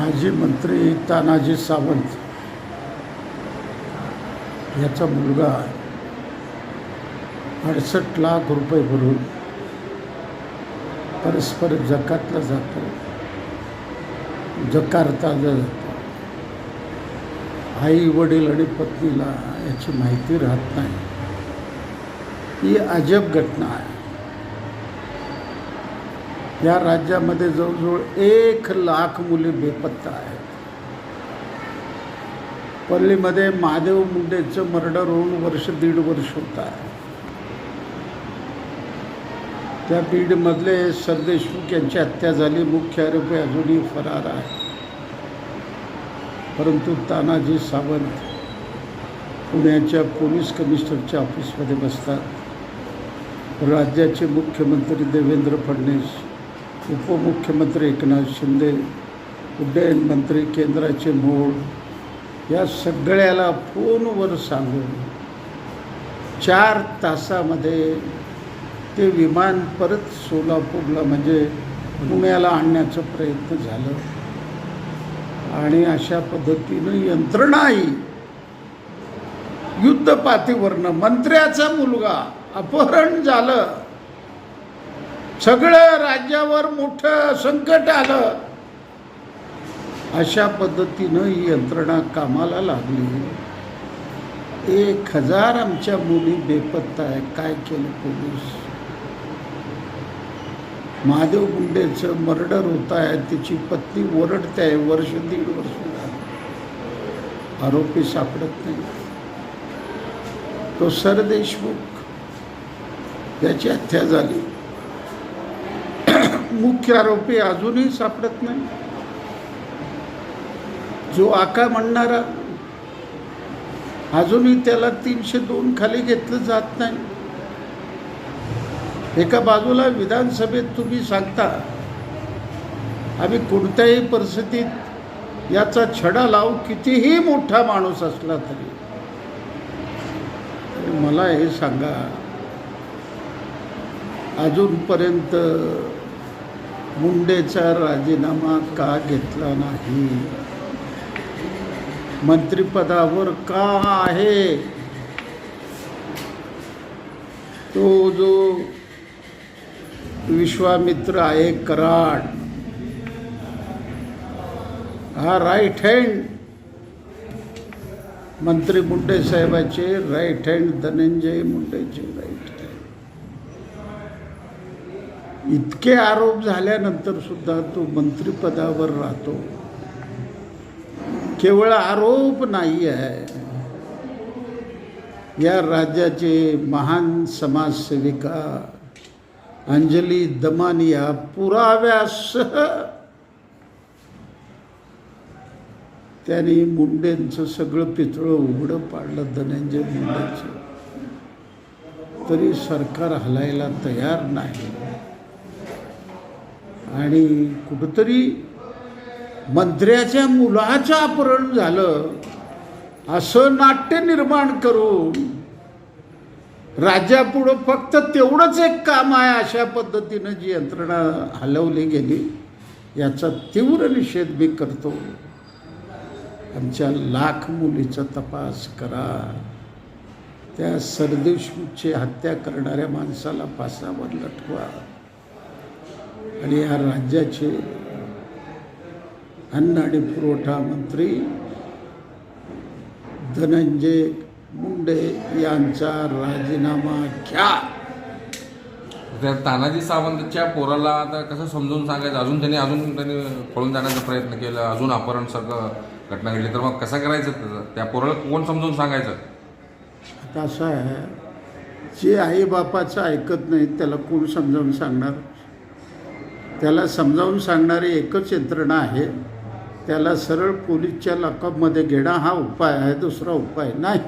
माजी मंत्री तानाजी सावंत याचा मुलगा अडसष्ट लाख रुपये भरून परस्पर जकातला जातो जकार्ताला जातो. आई वडील आणि पत्नीला याची माहिती राहत नाही. ही अजब घटना आहे. या राज्यामध्ये जवळजवळ एक लाख मुले बेपत्ता आहेत. पल्लीमध्ये महादेव मुंडेचं मर्डर होऊन वर्ष दीड वर्ष होत आहे. त्या बीडमधले सरदेशमुख यांची हत्या झाली. मुख्य आरोपी अजूनही फरार आहे. परंतु तानाजी सावंत पुण्याच्या पोलीस कमिशनरच्या ऑफिसमध्ये बसतात. राज्याचे मुख्यमंत्री देवेंद्र फडणवीस उपमुख्यमंत्री एकनाथ शिंदे उड्डयन मंत्री केंद्राचे मोड या सगळ्याला फोनवर सांगून चार तासामध्ये ते विमान परत सोलापूरला म्हणजे पुण्याला आणण्याचा प्रयत्न झालं. आणि अशा पद्धतीनं यंत्रणाही युद्धपातीवरनं मंत्र्याचा मुलगा अपहरण झालं. सगळं राज्यावर मोठं संकट आलं. अशा पद्धतीनं ही यंत्रणा कामाला लागली. एक हजार आमच्या मुली बेपत्ता आहे काय केलं पोलीस? महादेव गुंडेचं मर्डर होत आहे. तिची पत्नी ओरडते आहे. वर्ष दीड वर्ष आरोपी सापडत नाही. तो सरदेशमुख याची हत्या झाली. मुख्य आरोपी अजूनही सापडत नाही. जो आका म्हणणारा अजूनही त्याला तीनशे दोन खाली घेतलं जात नाही. एका बाजूला विधानसभेत तुम्ही सांगता आम्ही कोणत्याही परिस्थितीत याचा छडा लावू कितीही मोठा माणूस असला तरी. तरी मला हे सांगा अजूनपर्यंत मुंडेचा राजीनामा का घेतला नाही? मंत्रिपदावर का आहे? तो जो विश्वामित्र आहे कराड हा राईट हँड मंत्री मुंडे साहेबाचे राईट हँड धनंजय मुंडेचे राईट हँड इतके आरोप झाल्यानंतर सुद्धा तो मंत्रिपदावर राहतो. केवळ आरोप नाही आहे. या राज्याचे महान समाजसेविका अंजली दमानिया पुराव्यासह त्यांनी मुंडेंचं सगळं पितळं उघडं पाडलं धनंजय मुंडेंचं. तरी सरकार हलायला तयार नाही. आणि कुठंतरी मंत्र्याच्या मुलाचं अपहरण झालं असं नाट्य निर्माण करून राज्यापुढं फक्त तेवढंच एक काम आहे अशा पद्धतीनं जी यंत्रणा हलवली गेली याचा तीव्र निषेध मी करतो. आमच्या लाख मुलीचा तपास करा. त्या सरदेशमुखची हत्या करणाऱ्या माणसाला फासावर लटवा आणि या राज्याचे अन्न आणि पुरवठा मंत्री धनंजय मुंडे यांचा राजीनामा घ्या. त्या तानाजी सावंतच्या पोराला आता कसं समजून सांगायचं? अजून त्यांनी अजून त्यांनी पळून जाण्याचा प्रयत्न केला. अजून अपहरण सगळं घटना घडली. तर मग कसं करायचं त्याचं? त्या पोराला कोण समजून सांगायचं? आता असं आहे. जे आईबापाचं ऐकत नाही त्याला कोण समजावून सांगणार? त्याला समजावून सांगणारी एकच यंत्रणा आहे. त्याला सरळ पोलीसच्या लॉकअपमध्ये घेणं हा उपाय आहे दुसरा उपाय नाही.